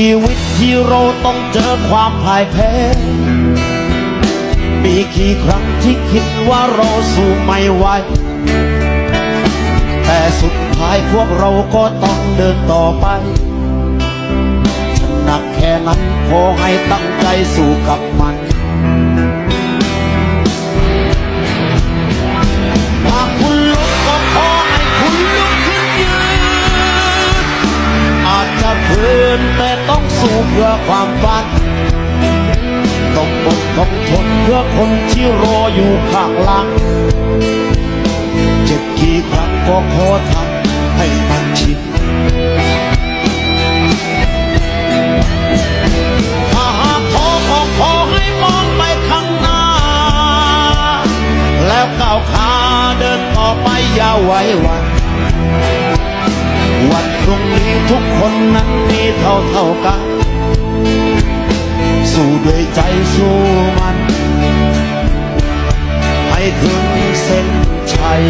ชีวิตที่เราต้องเจอความพ่ายแพ้ มีกี่ครั้งที่คิดว่าเราสู้ไม่ไหว แต่สุดท้ายพวกเราก็ต้องเดินต่อไปจะหนักแค่นั้นขอให้ตั้งใจสู้กับมัน เพื่อความฝันต้องอดต้องทนเพื่อคนที่รออยู่ข้างหลัง เจ็บกี่ครั้งก็ขอทำให้มันชินถ้าหากท้อก็ขอให้มองไปข้างหน้า แล้วก้าวขาเดินต่อไปอย่าไว้วัน วันพรุ่งนี้ทุกคนนั้นมีเท่าเท่ากัน สู้มัน ให้ถึงเส้นชัย